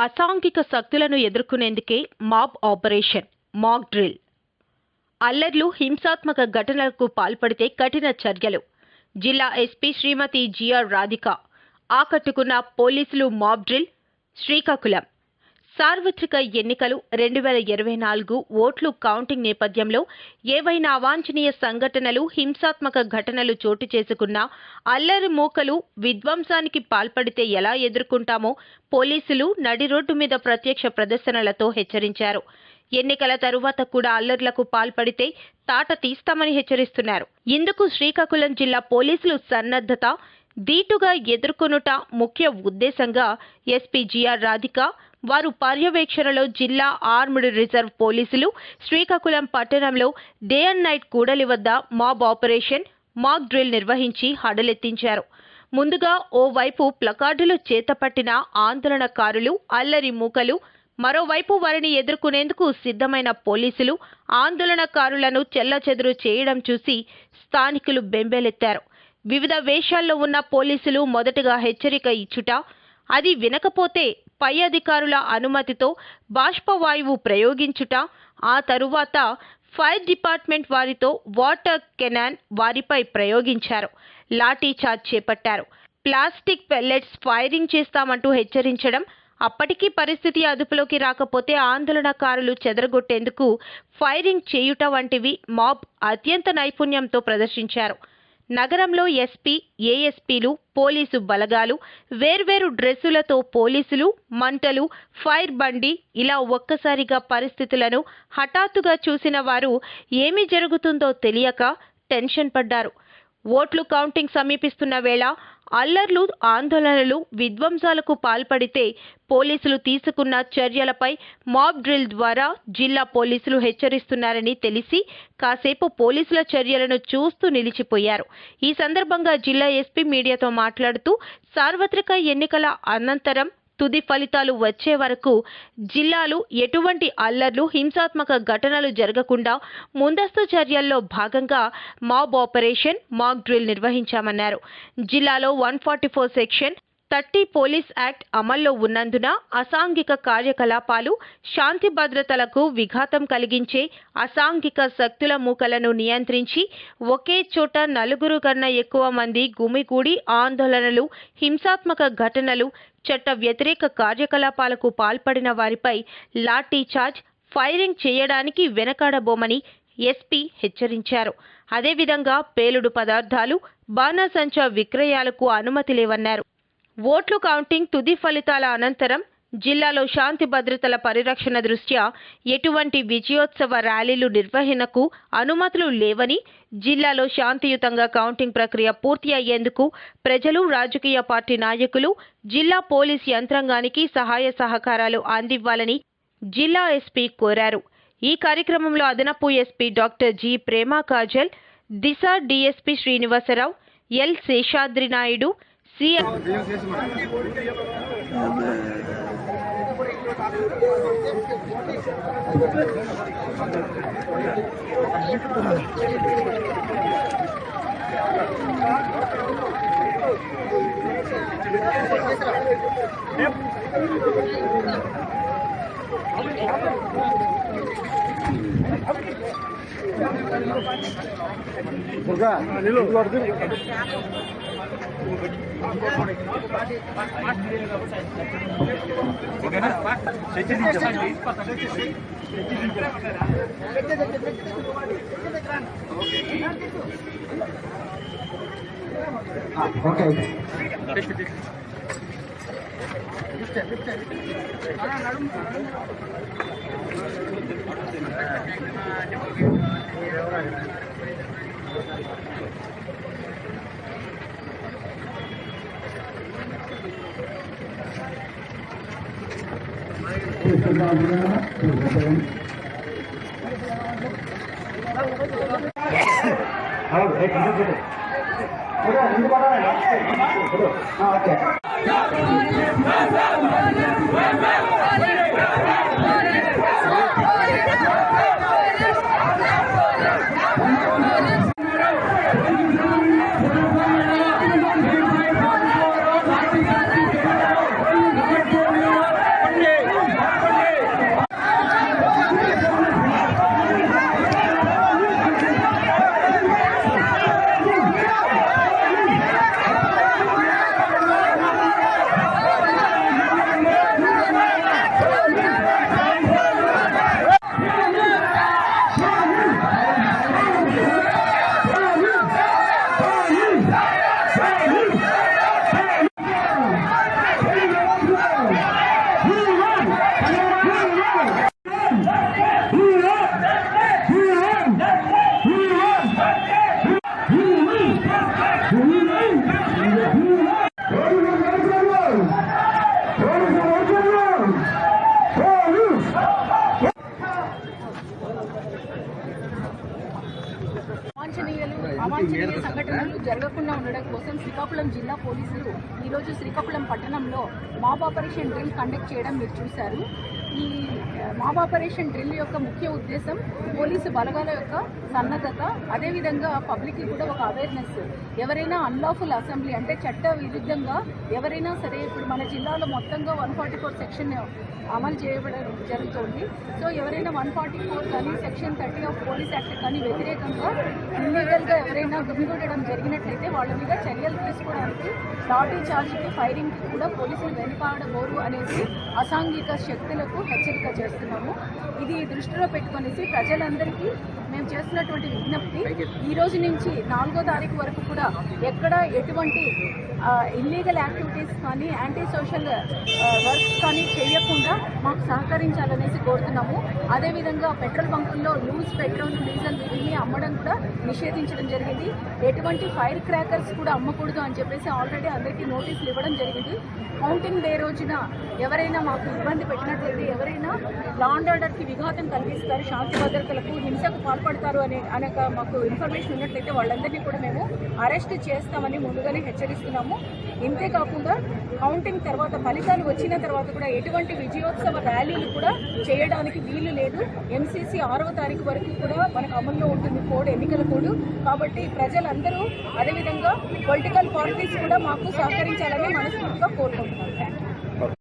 అసాంఘిక శక్తులను ఎదుర్కొనేందుకే మాబ్ ఆపరేషన్ మాక్ డ్రిల్. అల్లర్లు హింసాత్మక ఘటనలకు పాల్పడితే కఠిన చర్యలు. జిల్లా ఎస్పీ శ్రీమతి జిఆర్ రాధిక. ఆకట్టుకున్న పోలీసులు మాబ్ డ్రిల్ శ్రీకాకుళం. సార్వత్రిక ఎన్నికలు రెండు వేల ఇరవై నాలుగు ఓట్లు కౌంటింగ్ నేపథ్యంలో ఏవైనా అవాంఛనీయ సంఘటనలు హింసాత్మక ఘటనలు చోటు చేసుకున్నా అల్లరి మూకలు విధ్వంసానికి పాల్పడితే ఎలా ఎదుర్కొంటామో పోలీసులు నడి రోడ్డు మీద ప్రత్యక్ష ప్రదర్శనలతో హెచ్చరించారు. ఎన్నికల తరువాత కూడా అల్లర్లకు పాల్పడితే తాట తీస్తామని హెచ్చరిస్తున్నారు. ఇందుకు శ్రీకాకుళం జిల్లా పోలీసులు సన్నద్ధత దీటుగా ఎదుర్కొనుట ముఖ్య ఉద్దేశంగా ఎస్పీ జిఆర్ రాధిక వారు పర్యవేక్షణలో జిల్లా ఆర్మ్డ్ రిజర్వ్ పోలీసులు శ్రీకాకుళం పట్టణంలో డే అండ్ నైట్ కూడలి వద్ద మాబ్ ఆపరేషన్ మాక్ డ్రిల్ నిర్వహించి హడలెత్తించారు. ముందుగా ఓవైపు ప్లకార్డులు చేతపట్టిన ఆందోళనకారులు అల్లరి మూకలు మరోవైపు వారిని ఎదుర్కొనేందుకు సిద్ధమైన పోలీసులు ఆందోళనకారులను చెల్లచెదురు చేయడం చూసి స్థానికులు బెంబేలెత్తారు. వివిధ వేషాల్లో ఉన్న పోలీసులు మొదటగా హెచ్చరిక ఇచ్చుట అది వినకపోతే పై అధికారుల అనుమతితో బాష్పవాయువు ప్రయోగించుట ఆ తరువాత ఫైర్ డిపార్ట్మెంట్ వారితో వాటర్ కెనాన్ వారిపై ప్రయోగించారు. లాఠీ చార్జ్ చేపట్టారు. ప్లాస్టిక్ పెల్లెట్స్ ఫైరింగ్ చేస్తామంటూ హెచ్చరించడం అప్పటికీ పరిస్థితి అదుపులోకి రాకపోతే ఆందోళనకారులు చెదరగొట్టేందుకు ఫైరింగ్ చేయుట వంటివి మాబ్ అత్యంత నైపుణ్యంతో ప్రదర్శించారు. నగరంలో ఎస్పీ ఏఎస్పీలు పోలీసు బలగాలు వేర్వేరు డ్రెస్సులతో పోలీసులు మంటలు ఫైర్ బండి ఇలా ఒక్కసారిగా పరిస్థితులను హఠాత్తుగా చూసిన వారు ఏమి జరుగుతుందో తెలియక టెన్షన్ పడ్డారు. ఓట్లు కౌంటింగ్ సమీపిస్తున్న వేళ అల్లర్లు ఆందోళనలు విధ్వంసాలకు పాల్పడితే పోలీసులు తీసుకున్న చర్యలపై మాబ్ డ్రిల్ ద్వారా జిల్లా పోలీసులు హెచ్చరిస్తున్నారని తెలిసి కాసేపు పోలీసుల చర్యలను చూస్తూ నిలిచిపోయారు. ఈ సందర్భంగా జిల్లా ఎస్పీ మీడియాతో మాట్లాడుతూ సార్వత్రిక ఎన్నికల అనంతరం తుది ఫలితాలు వచ్చే వరకు జిల్లాలు ఎటువంటి అల్లర్లు హింసాత్మక ఘటనలు జరగకుండా ముందస్తు చర్యల్లో భాగంగా మాబ్ ఆపరేషన్ మాక్ డ్రిల్ నిర్వహించామన్నారు. జిల్లాలో one forty four section thirty police act అమల్లో ఉన్నందున అసాంఘిక కార్యకలాపాలు శాంతి భద్రతలకు విఘాతం కలిగించే అసాంఘిక శక్తుల మూకలను నియంత్రించి ఒకే చోట నలుగురు కన్నా ఎక్కువ మంది గుమిగూడి ఆందోళనలు హింసాత్మక ఘటనలు చట్ట వ్యతిరేక కార్యకలాపాలకు పాల్పడిన వారిపై లాఠీ చార్జ్ ఫైరింగ్ చేయడానికి వెనకాడబోమని ఎస్పీ హెచ్చరించారు. అదేవిధంగా పేలుడు పదార్థాలు బాణాసంచా విక్రయాలకు అనుమతి లేవన్నారు. ఓట్లు కౌంటింగ్ తుది ఫలితాల అనంతరం జిల్లాలో శాంతి భద్రతల పరిరక్షణ దృష్ట్యా ఎటువంటి విజయోత్సవ ర్యాలీలు నిర్వహణకు అనుమతులు లేవని జిల్లాలో శాంతియుతంగా కౌంటింగ్ ప్రక్రియ పూర్తి అయ్యేందుకు ప్రజలు రాజకీయ పార్టీ నాయకులు జిల్లా పోలీస్ యంత్రాంగానికి సహాయ సహకారాలు అందివ్వాలని జిల్లా ఎస్పీ కోరారు. ఈ కార్యక్రమంలో అదనపు SP doctor G. Prema Kajal Disha DSP Srinivasarao L. Seshadri Naidu siap. Terima kasih. Okay okay అంటే అవాంఛనీయాలు అవాంఛనీయ సంఘటనలు జరగకుండా ఉండడం కోసం శ్రీకాకుళం జిల్లా పోలీసులు ఈరోజు శ్రీకాకుళం పట్టణంలో మాబ్ ఆపరేషన్ డ్రిల్ కండక్ట్ చేయడం మీరు చూశారు. ఈ మాబ్ ఆపరేషన్ డ్రిల్ యొక్క ముఖ్య ఉద్దేశం పోలీసు బలగాల యొక్క సన్నద్ధత అదేవిధంగా పబ్లిక్కి కూడా ఒక అవేర్నెస్ ఎవరైనా అన్లాఫుల్ అసెంబ్లీ అంటే చట్ట విరుద్ధంగా ఎవరైనా సరే ఇప్పుడు మన జిల్లాలో మొత్తంగా వన్ ఫార్టీ ఫోర్ సెక్షన్ అమలు చేయబడడం జరుగుతుంది. సో ఎవరైనా వన్ ఫార్టీ ఫోర్ కానీ section thirty of police act కానీ వ్యతిరేకంగా ఇల్లీగల్గా ఎవరైనా గుమిగూడడం జరిగినట్లయితే వాళ్ళ మీద చర్యలు తీసుకోవడానికి లాఠీ చార్జ్కి ఫైరింగ్కి కూడా పోలీసులు వెనుకాడబోరు అనేది అసాంఘిక శక్తులకు హెచ్చరిక చేస్తున్నాము. ఇది దృష్టిలో పెట్టుకొనేసి ప్రజలందరికీ మేము చేస్తున్నటువంటి విజ్ఞప్తి. ఈ రోజు నుంచి నాలుగో తారీఖు వరకు కూడా ఎక్కడ ఎటువంటి ఇల్లీగల్ యాక్టివిటీస్ కానీ యాంటీ సోషల్ వర్క్స్ కానీ చేయకుండా మాకు సహకరించాలనేసి కోరుతున్నాము. అదేవిధంగా పెట్రోల్ బంకుల్లో లూజ్ పెట్రోల్ డీజిల్ వీటిని అమ్మడం కూడా నిషేధించడం జరిగింది. ఎటువంటి ఫైర్ క్రాకర్స్ కూడా అమ్మకూడదు అని చెప్పేసి ఆల్రెడీ అందరికీ నోటీసులు ఇవ్వడం జరిగింది. కౌంటింగ్ డే రోజున ఎవరైనా మాకు ఇబ్బంది పెట్టినట్లయితే ఎవరైనా లా అండ్ ఆర్డర్కి విఘాతం కలిగిస్తారు. శాంతి భద్రతలకు హింసకు పాల్పడతారు అనే అనక మాకు ఇన్ఫర్మేషన్ ఉన్నట్లయితే వాళ్ళందరినీ కూడా మేము అరెస్ట్ చేస్తామని ముందుగానే హెచ్చరిస్తున్నాము. ఇంతేకాకుండా కౌంటింగ్ తర్వాత ఫలితాలు వచ్చిన తర్వాత కూడా ఎటువంటి విజయోత్సవ ర్యాలీలు కూడా చేయడానికి వీలు లేదు. ఎంసీసీ ఆరవ తారీఖు వరకు కూడా మనకు అమల్లో ఉంటుంది కోడ్ ఎన్నికల కోడ్. కాబట్టి ప్రజలందరూ అదేవిధంగా పొలిటికల్ పార్టీస్ కూడా మాకు సహకరించాలని మనస్ఫూర్తిగా కోరుకుంటున్నాం